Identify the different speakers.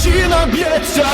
Speaker 1: zina biecze